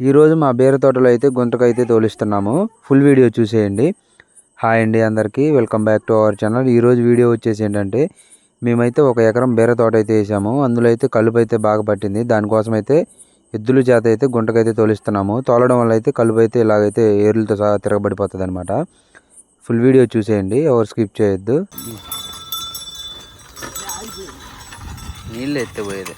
ఈరోజు మా బీర తోటలో అయితే గుంతకైతే తోలిస్తున్నాము. ఫుల్ వీడియో చూసేయండి. హాయ్ అండి అందరికీ. Welcome back to our channel ఈరోజు వీడియో వచ్చేసి ఏంటంటే మేమైతే ఒక ఎకరం బీర తోట అయితే వేసాము. అందులో అయితే కలుపు అయితే బాగా పట్టింది. దానికోసం అయితే ఎద్దుల చేత అయితే గుంటకైతే తోలిస్తున్నాము. తోలడం వల్ల అయితే కలుపు అయితే ఇలాగైతే ఏర్లతో సహా తిరగబడిపోతుంది అనమాట ఫుల్ వీడియో చూసేయండి. ఎవరు స్కిప్ చేయొద్దు. నీళ్ళు ఎత్తిపోయేది.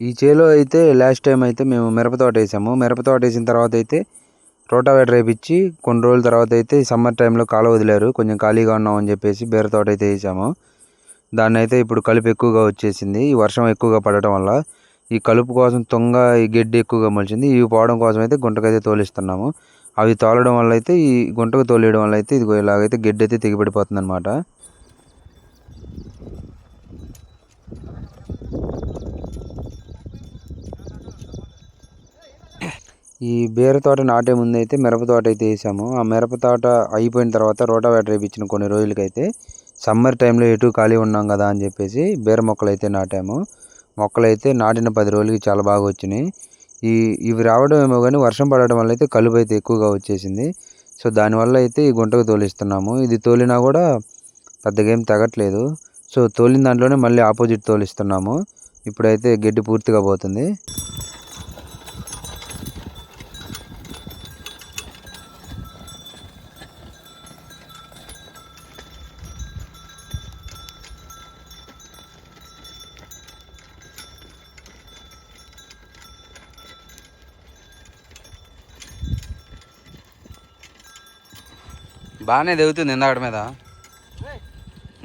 ఈ చేలో అయితే లాస్ట్ టైం అయితే మేము మిరపతోట వేసాము. మిరప తోట వేసిన తర్వాత అయితే రోటావేటర్ వేపించి కొన్ని రోజుల తర్వాత అయితే సమ్మర్ టైంలో కాలు వదిలేరు. కొంచెం ఖాళీగా ఉన్నామని చెప్పేసి బీర తోట అయితే వేసాము. దాన్ని అయితే ఇప్పుడు కలుపు ఎక్కువగా వచ్చేసింది. ఈ వర్షం ఎక్కువగా పడటం వల్ల ఈ కలుపు కోసం తొంగ ఈ గడ్డి ఎక్కువగా మొలిచింది. ఇవి పోవడం కోసం అయితే గుంటకైతే తోలిస్తున్నాము. అవి తోలడం వల్ల అయితే ఈ గుంటకు తోలేయడం వల్ల అయితే ఇదిగో ఇలాగైతే గడ్డి అయితే తెగిపడిపోతుంది అనమాట ఈ బీర తోట నాటే ముందు అయితే మిరప తోట అయితే వేసాము. ఆ మిరప తోట అయిపోయిన తర్వాత రోటావేటర్ వేయించిన కొన్ని రోజులకైతే సమ్మర్ టైంలో ఎటు ఖాళీ ఉన్నాం కదా అని చెప్పేసి బీర మొక్కలు అయితే నాటాము. మొక్కలు అయితే నాటిన పది రోజులకి చాలా బాగా వచ్చినాయి. ఈ ఇవి రావడం ఏమో కానీ వర్షం పడడం వల్ల అయితే కలుపు అయితే ఎక్కువగా వచ్చేసింది. సో దానివల్ల అయితే ఈ గుంటకు తోలిస్తున్నాము. ఇది తోలినా కూడా పెద్దగా ఏం తగ్గట్లేదు సో తోలిన దాంట్లోనే మళ్ళీ ఆపోజిట్ తోలిస్తున్నాము. ఇప్పుడైతే గడ్డి పూర్తిగా పోతుంది. బాగానే దిగుతుంది ఇందాకటి మీద.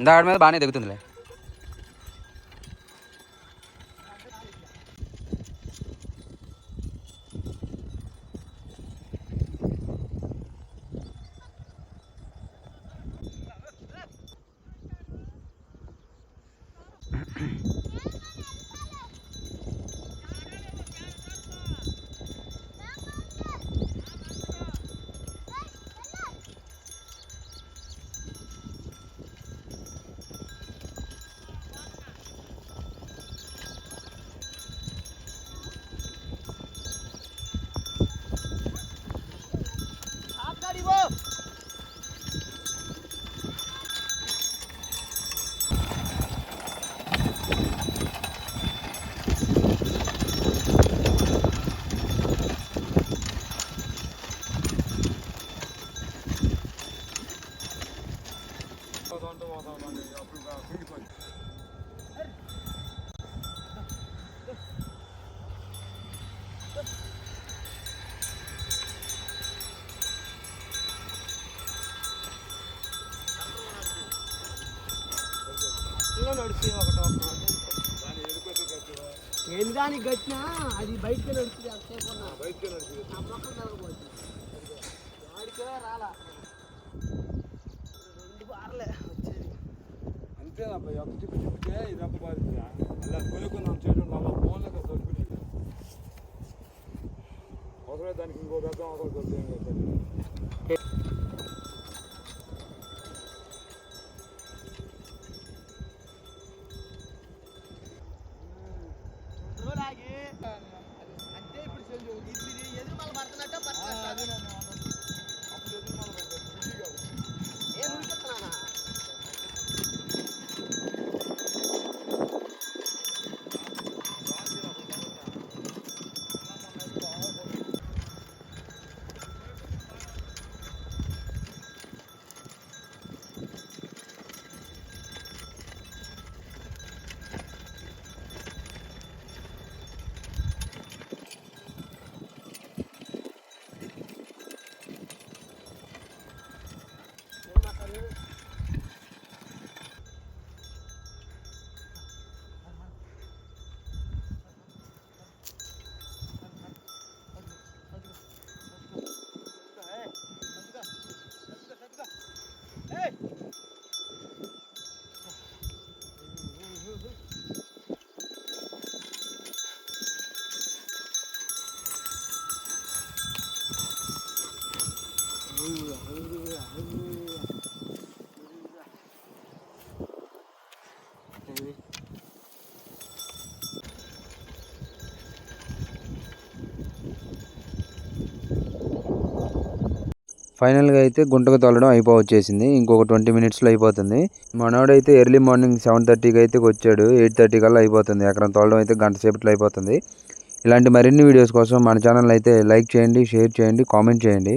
ఇందాకటి మీద బాగానే దిగుతుందిలే. ఎన్ని దానికి గట్టినా అది బయటకే నడుస్తుంది అంతసేపు ఉన్నా. ఆ మొక్కలు నిలబడిపోతుంది. వాడికే రాలా రెండు బార్లే ನಮ್ಮ ಬುದ್ಧಿ ಬುದ್ಧಿಗೆ ಇದಪ್ಪ ಬರುತ್ತೆ ಎಲ್ಲ ಕೊನೆಗೂ ನಾನು ಚೇರು ನಮ್ಮ ಫೋನ್ಲಾಗ ತೊಡ್ಬಿಟ್ಟಿಲ್ಲ ಹೊಸ ದಾನಿಗೆ ಹಿಂಗೆ ಹೋದಾಗ ಅವಾಗ ಗೊತ್ತೇನು ఫైనల్గా అయితే గుంటకు తోలడం అయిపోవచ్చేసింది. ఇంకొక ట్వంటీ మినిట్స్లో అయిపోతుంది. మనోడైతే ఎర్లీ మార్నింగ్ సెవెన్ థర్టీకి అయితే వచ్చాడు. ఎయిట్ థర్టీ కల్లా అయిపోతుంది. ఎకరం తోలడం అయితే గంట సేపట్లో అయిపోతుంది. ఇలాంటి మరిన్ని వీడియోస్ కోసం మన ఛానల్ అయితే లైక్ చేయండి షేర్ చేయండి కామెంట్ చేయండి.